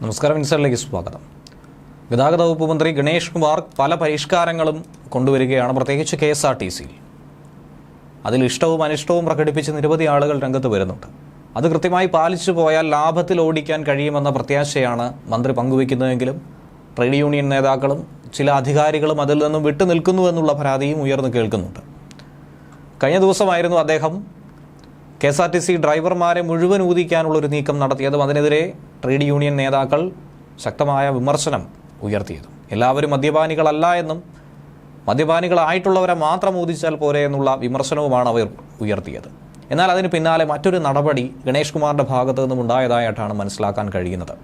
നമസ്കാരം ഇൻസൈഡിലേക്ക് സ്വാഗതം. ഗതാഗത വകുപ്പ് മന്ത്രി ഗണേഷ് കുമാർ പല പരിഷ്കാരങ്ങളും കൊണ്ടുവരികയാണ് പ്രത്യേകിച്ച് കെ എസ് ആർ ടി സിയിൽ. അതിൽ ഇഷ്ടവും അനിഷ്ടവും പ്രകടിപ്പിച്ച് നിരവധി ആളുകൾ രംഗത്ത് വരുന്നുണ്ട്. അത് കൃത്യമായി പാലിച്ചു പോയാൽ ലാഭത്തിൽ ഓടിക്കാൻ കഴിയുമെന്ന പ്രത്യാശയാണ് മന്ത്രി പങ്കുവയ്ക്കുന്നതെങ്കിലും ട്രേഡ് യൂണിയൻ നേതാക്കളും ചില അധികാരികളും അതിൽ നിന്നും വിട്ടുനിൽക്കുന്നു എന്നുള്ള പരാതിയും ഉയർന്നു കേൾക്കുന്നുണ്ട്. കഴിഞ്ഞ ദിവസമായിരുന്നു അദ്ദേഹം K S R T C ഡ്രൈവർമാരെ മുഴുവൻ ഊതിക്കാനുള്ള ഒരു നീക്കം നടത്തിയതും അതിനെതിരെ ട്രേഡ് യൂണിയൻ നേതാക്കൾ ശക്തമായ വിമർശനം ഉയർത്തിയതും. എല്ലാവരും മദ്യപാനികളല്ല എന്നും മദ്യപാനികളായിട്ടുള്ളവരെ മാത്രം ഊതിച്ചാൽ പോരെ എന്നുള്ള വിമർശനവുമാണ് അവർ ഉയർത്തിയത്. എന്നാൽ അതിന് പിന്നാലെ മറ്റൊരു നടപടി ഗണേഷ് കുമാറിന്റെ ഭാഗത്തു നിന്നും ഉണ്ടായതായിട്ടാണ് മനസ്സിലാക്കാൻ കഴിയുന്നത്.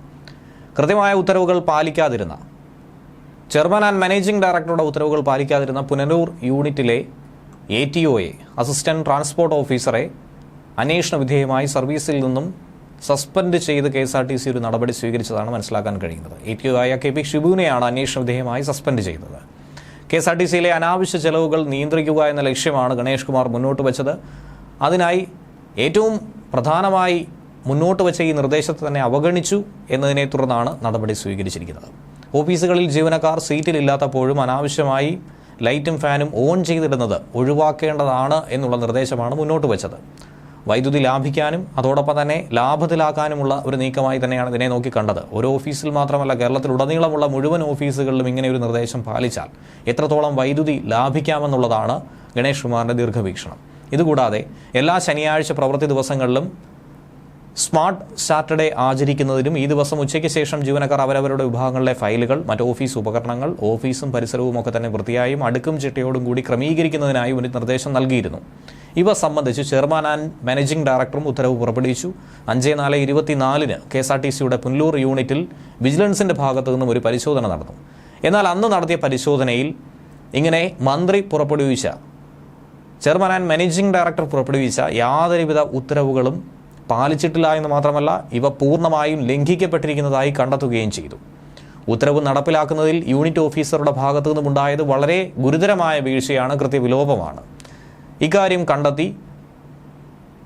കൃത്യമായ ഉത്തരവുകൾ പാലിക്കാതിരുന്ന ചെയർമാൻ ആൻഡ് മാനേജിംഗ് ഡയറക്ടറുടെ ഉത്തരവുകൾ പാലിക്കാതിരുന്ന പുനലൂർ യൂണിറ്റിലെ എ ടി ഒയെ അസിസ്റ്റന്റ് ട്രാൻസ്പോർട്ട് ഓഫീസറെ അന്വേഷണ വിധേയമായി സർവീസിൽ നിന്നും സസ്പെൻഡ് ചെയ്ത് K S R T C ഒരു നടപടി സ്വീകരിച്ചതാണ് മനസ്സിലാക്കാൻ കഴിയുന്നത്. എ ടി ആയ കെ പി ഷിബുവിനെയാണ് അന്വേഷണ വിധേയമായി സസ്പെൻഡ് ചെയ്തത്. കെ എസ് ആർ ടി സിയിലെ അനാവശ്യ ചെലവുകൾ നിയന്ത്രിക്കുക എന്ന ലക്ഷ്യമാണ് ഗണേഷ് കുമാർ മുന്നോട്ട് വെച്ചത്. അതിനായി ഏറ്റവും പ്രധാനമായി മുന്നോട്ട് വെച്ച ഈ നിർദ്ദേശത്തെ തന്നെ അവഗണിച്ചു എന്നതിനെ തുടർന്നാണ് നടപടി സ്വീകരിച്ചിരിക്കുന്നത്. ഓഫീസുകളിൽ ജീവനക്കാർ സീറ്റിലില്ലാത്തപ്പോഴും അനാവശ്യമായി ലൈറ്റും ഫാനും ഓൺ ചെയ്തിടുന്നത് ഒഴിവാക്കേണ്ടതാണ് എന്നുള്ള നിർദ്ദേശമാണ് മുന്നോട്ട് വെച്ചത്. വൈദ്യുതി ലാഭിക്കാനും അതോടൊപ്പം തന്നെ ലാഭത്തിലാക്കാനുമുള്ള ഒരു നീക്കമായി തന്നെയാണ് ഇതിനെ നോക്കി കണ്ടത്. ഒരു ഓഫീസിൽ മാത്രമല്ല കേരളത്തിലുടനീളമുള്ള മുഴുവൻ ഓഫീസുകളിലും ഇങ്ങനെ ഒരു നിർദ്ദേശം പാലിച്ചാൽ എത്രത്തോളം വൈദ്യുതി ലാഭിക്കാമെന്നുള്ളതാണ് ഗണേഷ് കുമാറിന്റെ ദീർഘവീക്ഷണം. ഇതുകൂടാതെ എല്ലാ ശനിയാഴ്ച പ്രവൃത്തി ദിവസങ്ങളിലും സ്മാർട്ട് സാറ്റർഡേ ആചരിക്കുന്നതിനും ഈ ദിവസം ഉച്ചയ്ക്ക് ശേഷം ജീവനക്കാർ അവരവരുടെ വിഭാഗങ്ങളിലെ ഫയലുകൾ മറ്റ് ഓഫീസ് ഉപകരണങ്ങൾ ഓഫീസും പരിസരവും ഒക്കെ തന്നെ വൃത്തിയായും അടുക്കും ചിട്ടയോടും കൂടി ക്രമീകരിക്കുന്നതിനായി ഒരു നിർദ്ദേശം നൽകിയിരുന്നു. ഇവ സംബന്ധിച്ച് ചെയർമാൻ ആൻഡ് മാനേജിംഗ് ഡയറക്ടറും ഉത്തരവ് പുറപ്പെടുവിച്ചു. അഞ്ച് നാല് ഇരുപത്തിനാലിന് കെ എസ് ആർ ടി സിയുടെ പുനലൂർ യൂണിറ്റിൽ വിജിലൻസിന്റെ ഭാഗത്തു നിന്നും ഒരു പരിശോധന നടന്നു. എന്നാൽ അന്ന് നടത്തിയ പരിശോധനയിൽ ഇങ്ങനെ മന്ത്രി പുറപ്പെടുവിച്ച ചെയർമാൻ ആൻഡ് മാനേജിംഗ് ഡയറക്ടർ പുറപ്പെടുവിച്ച യാതൊരുവിധ ഉത്തരവുകളും പാലിച്ചിട്ടില്ല എന്ന് മാത്രമല്ല ഇവ പൂർണമായും ലംഘിക്കപ്പെട്ടിരിക്കുന്നതായി കണ്ടെത്തുകയും ചെയ്തു. ഉത്തരവ് നടപ്പിലാക്കുന്നതിൽ യൂണിറ്റ് ഓഫീസറുടെ ഭാഗത്തു നിന്നുമുണ്ടായത് വളരെ ഗുരുതരമായ വീഴ്ചയാണ് കൃത്യവിലോപമാണ്. ഇക്കാര്യം കണ്ടെത്തി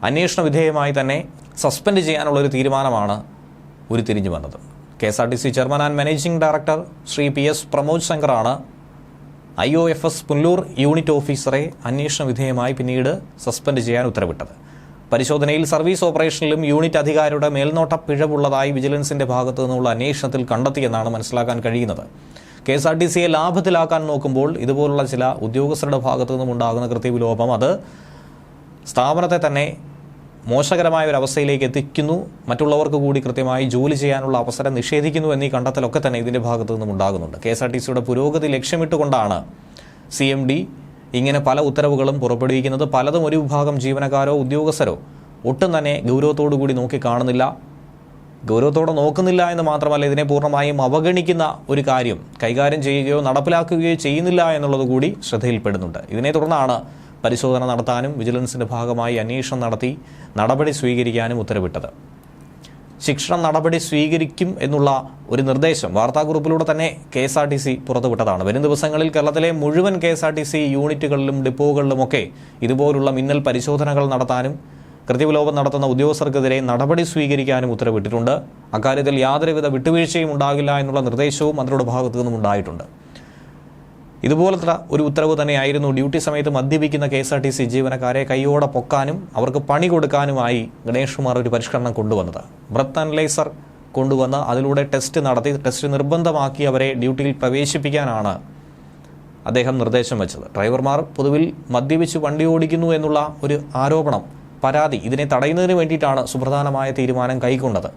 അന്വേഷണ വിധേയമായി തന്നെ സസ്പെൻഡ് ചെയ്യാനുള്ള ഒരു തീരുമാനമാണ് ഉരുത്തിരിഞ്ഞു വന്നത്. K S R T C chairman and managing director Shri P S Pramod ശങ്കറാണ് I O F S Punalur unit ഓഫീസറെ അന്വേഷണ വിധേയമായി പിന്നീട് സസ്പെൻഡ് ചെയ്യാൻ ഉത്തരവിട്ടത്. പരിശോധനയിൽ സർവീസ് ഓപ്പറേഷനിലും യൂണിറ്റ് അധികാരിയുടെ മേൽനോട്ട പിഴവുള്ളതായി വിജിലൻസിന്റെ ഭാഗത്തു നിന്നുള്ള അന്വേഷണത്തിൽ കണ്ടെത്തിയെന്നാണ് മനസ്സിലാക്കാൻ കഴിയുന്നത്. കെ എസ് ആർ ടി സിയെ ലാഭത്തിലാക്കാൻ നോക്കുമ്പോൾ ഇതുപോലുള്ള ചില ഉദ്യോഗസ്ഥരുടെ ഭാഗത്തു നിന്നും ഉണ്ടാകുന്ന കൃത്യവിലോപം അത് സ്ഥാപനത്തെ തന്നെ മോശകരമായ ഒരു അവസ്ഥയിലേക്ക് എത്തിക്കുന്നു. മറ്റുള്ളവർക്ക് കൂടി കൃത്യമായി ജോലി ചെയ്യാനുള്ള അവസരം നിഷേധിക്കുന്നു എന്നീ കണ്ടെത്തലൊക്കെ തന്നെ ഇതിന്റെ ഭാഗത്തു നിന്നും ഉണ്ടാകുന്നുണ്ട്. കെ എസ് ആർ ടി സിയുടെ പുരോഗതി ലക്ഷ്യമിട്ടുകൊണ്ടാണ് സി എം ഡി ഇങ്ങനെ പല ഉത്തരവുകളും പുറപ്പെടുവിക്കുന്നത്. പലതും ഒരു വിഭാഗം ജീവനക്കാരോ ഉദ്യോഗസ്ഥരോ ഒട്ടും തന്നെ ഗൗരവത്തോടു കൂടി നോക്കി കാണുന്നില്ല ഗൗരവത്തോടെ നോക്കുന്നില്ല എന്ന് മാത്രമല്ല ഇതിനെ പൂർണമായും അവഗണിക്കുന്ന ഒരു കാര്യം കൈകാര്യം ചെയ്യുകയോ നടപ്പിലാക്കുകയോ ചെയ്യുന്നില്ല എന്നുള്ളത് കൂടി ശ്രദ്ധയിൽപ്പെടുന്നുണ്ട്. ഇതിനെ തുടർന്നാണ് പരിശോധന നടത്താനും വിജിലൻസിന്റെ ഭാഗമായി അന്വേഷണം നടത്തി നടപടി സ്വീകരിക്കാനും ഉത്തരവിട്ടത്. ശിക്ഷണ നടപടി സ്വീകരിക്കും എന്നുള്ള ഒരു നിർദ്ദേശം വാർത്താക്കുറിപ്പിലൂടെ തന്നെ K S R T C പുറത്തുവിട്ടതാണ്. വരും ദിവസങ്ങളിൽ കേരളത്തിലെ മുഴുവൻ K S R T C യൂണിറ്റുകളിലും ഡിപ്പോകളിലുമൊക്കെ ഇതുപോലുള്ള മിന്നൽ പരിശോധനകൾ നടത്താനും കൃത്യവിലോപം നടത്തുന്ന ഉദ്യോഗസ്ഥർക്കെതിരെ നടപടി സ്വീകരിക്കാനും ഉത്തരവിട്ടിട്ടുണ്ട്. അക്കാര്യത്തിൽ യാതൊരുവിധ വിട്ടുവീഴ്ചയും ഉണ്ടാകില്ല എന്നുള്ള നിർദ്ദേശവും മന്ത്രിയുടെ ഭാഗത്തു നിന്നും ഉണ്ടായിട്ടുണ്ട്. ഇതുപോലത്തെ ഒരു ഉത്തരവ് തന്നെയായിരുന്നു ഡ്യൂട്ടി സമയത്ത് മദ്യപിക്കുന്ന K S R T C ജീവനക്കാരെ കൈയോടെ പൊക്കാനും അവർക്ക് പണി കൊടുക്കാനുമായി ഗണേഷ് കുമാർ ഒരു പരിഷ്കരണം കൊണ്ടുവന്നത്. ബ്രത്ത് അനലൈസർ കൊണ്ടുവന്ന് അതിലൂടെ ടെസ്റ്റ് നടത്തി ടെസ്റ്റ് നിർബന്ധമാക്കി അവരെ ഡ്യൂട്ടിയിൽ പ്രവേശിപ്പിക്കാനാണ് അദ്ദേഹം നിർദ്ദേശം വെച്ചത്. ഡ്രൈവർമാർ പൊതുവിൽ മദ്യപിച്ച് വണ്ടി ഓടിക്കുന്നു എന്നുള്ള ഒരു ആരോപണം പരാതി ഇതിനെ തടയുന്നതിന് വേണ്ടിയിട്ടാണ് സുപ്രധാനമായ തീരുമാനം കൈക്കൊണ്ടത്.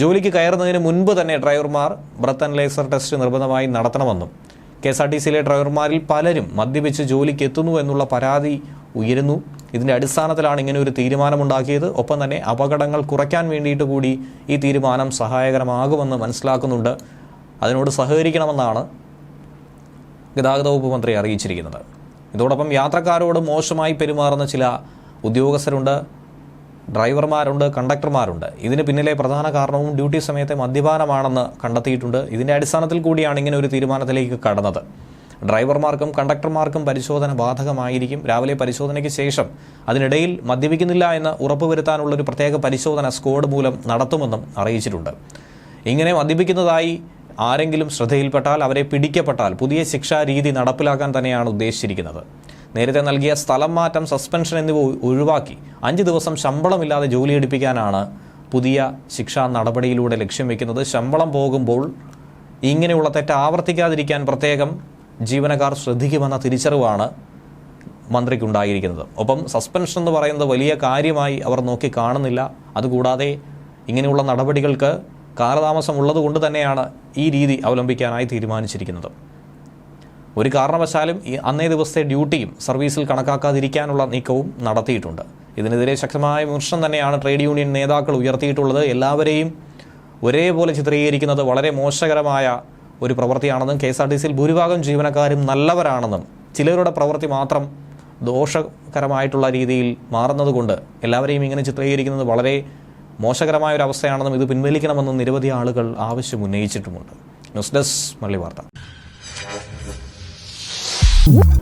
ജോലിക്ക് കയറുന്നതിന് മുൻപ് തന്നെ ഡ്രൈവർമാർ ബ്രത്ത് ലേസർ ടെസ്റ്റ് നിർബന്ധമായി നടത്തണമെന്നും കെ എസ് ആർ ടി സിയിലെ ഡ്രൈവർമാരിൽ പലരും മദ്യപിച്ച് ജോലിക്ക് എത്തുന്നു എന്നുള്ള പരാതി ഉയരുന്നു. ഇതിന്റെ അടിസ്ഥാനത്തിലാണ് ഇങ്ങനെ ഒരു തീരുമാനമുണ്ടാക്കിയത്. ഒപ്പം തന്നെ അപകടങ്ങൾ കുറയ്ക്കാൻ വേണ്ടിയിട്ട് കൂടി ഈ തീരുമാനം സഹായകരമാകുമെന്ന് മനസ്സിലാക്കുന്നുണ്ട്. അതിനോട് സഹകരിക്കണമെന്നാണ് ഗതാഗത വകുപ്പ് മന്ത്രി അറിയിച്ചിരിക്കുന്നത്. ഇതോടൊപ്പം യാത്രക്കാരോട് മോശമായി പെരുമാറുന്ന ചില ഉദ്യോഗസ്ഥരുണ്ട് ഡ്രൈവർമാരുണ്ട് കണ്ടക്ടർമാരുണ്ട്. ഇതിന് പിന്നിലെ പ്രധാന കാരണവും ഡ്യൂട്ടി സമയത്തെ മദ്യപാനമാണെന്ന് കണ്ടെത്തിയിട്ടുണ്ട്. ഇതിന്റെ അടിസ്ഥാനത്തിൽ കൂടിയാണ് ഇങ്ങനെ ഒരു തീരുമാനത്തിലേക്ക് കടന്നത്. ഡ്രൈവർമാർക്കും കണ്ടക്ടർമാർക്കും പരിശോധന ബാധകമായിരിക്കും. രാവിലെ പരിശോധനയ്ക്ക് ശേഷം അതിനിടയിൽ മദ്യപിക്കുന്നില്ല എന്ന് ഉറപ്പുവരുത്താനുള്ള ഒരു പ്രത്യേക പരിശോധന സ്ക്വാഡ് മൂലം നടത്തുമെന്നും അറിയിച്ചിട്ടുണ്ട്. ഇങ്ങനെ മദ്യപിക്കുന്നതായി ആരെങ്കിലും ശ്രദ്ധയിൽപ്പെട്ടാൽ അവരെ പിടിക്കപ്പെട്ടാൽ പുതിയ ശിക്ഷാരീതി നടപ്പിലാക്കാൻ തന്നെയാണ് ഉദ്ദേശിച്ചിരിക്കുന്നത്. നേരത്തെ നൽകിയ സ്ഥലം മാറ്റം സസ്പെൻഷൻ എന്നിവ ഒഴിവാക്കി. അഞ്ച് ദിവസം ശമ്പളമില്ലാതെ ജോലി ജോലിയെടുപ്പിക്കാനാണ് പുതിയ ശിക്ഷാ നടപടിയിലൂടെ ലക്ഷ്യം വയ്ക്കുന്നത് ശമ്പളം പോകുമ്പോൾ ഇങ്ങനെയുള്ള തെറ്റ് ആവർത്തിക്കാതിരിക്കാൻ പ്രത്യേകം ജീവനക്കാർ ശ്രദ്ധിക്കുമെന്ന തിരിച്ചറിവാണ് മന്ത്രിക്കുണ്ടായിരിക്കുന്നത്. ഒപ്പം സസ്പെൻഷൻ എന്ന് പറയുന്നത് വലിയ കാര്യമായി അവർ നോക്കി കാണുന്നില്ല. അതുകൂടാതെ ഇങ്ങനെയുള്ള നടപടികൾക്ക് കാലതാമസം ഉള്ളതുകൊണ്ട് തന്നെയാണ് ഈ രീതി അവലംബിക്കാനായി തീരുമാനിച്ചിരിക്കുന്നത്. ഒരു കാരണവശാലും ഈ അന്നേ ദിവസത്തെ ഡ്യൂട്ടിയും സർവീസിൽ കണക്കാക്കാതിരിക്കാനുള്ള നീക്കവും നടത്തിയിട്ടുണ്ട്. ഇതിനെതിരെ ശക്തമായ വിമർശനം തന്നെയാണ് ട്രേഡ് യൂണിയൻ നേതാക്കൾ ഉയർത്തിയിട്ടുള്ളത്. എല്ലാവരെയും ഒരേപോലെ ചിത്രീകരിക്കുന്നത് വളരെ മോശകരമായ ഒരു പ്രവൃത്തിയാണെന്നും കെ എസ് ആർ ടി സിയിൽ ഭൂരിഭാഗം ജീവനക്കാരും നല്ലവരാണെന്നും ചിലരുടെ പ്രവൃത്തി മാത്രം ദോഷകരമായിട്ടുള്ള രീതിയിൽ മാറുന്നതുകൊണ്ട് എല്ലാവരെയും ഇങ്ങനെ ചിത്രീകരിക്കുന്നത് വളരെ മോശകരമായ ഒരു അവസ്ഥയാണെന്നും ഇത് പിൻവലിക്കണമെന്നും നിരവധി ആളുകൾ ആവശ്യം ഉന്നയിച്ചിട്ടുമുണ്ട്. ന്യൂസ് ഡെസ്ക് മള്ളി വാർത്ത. Whoop.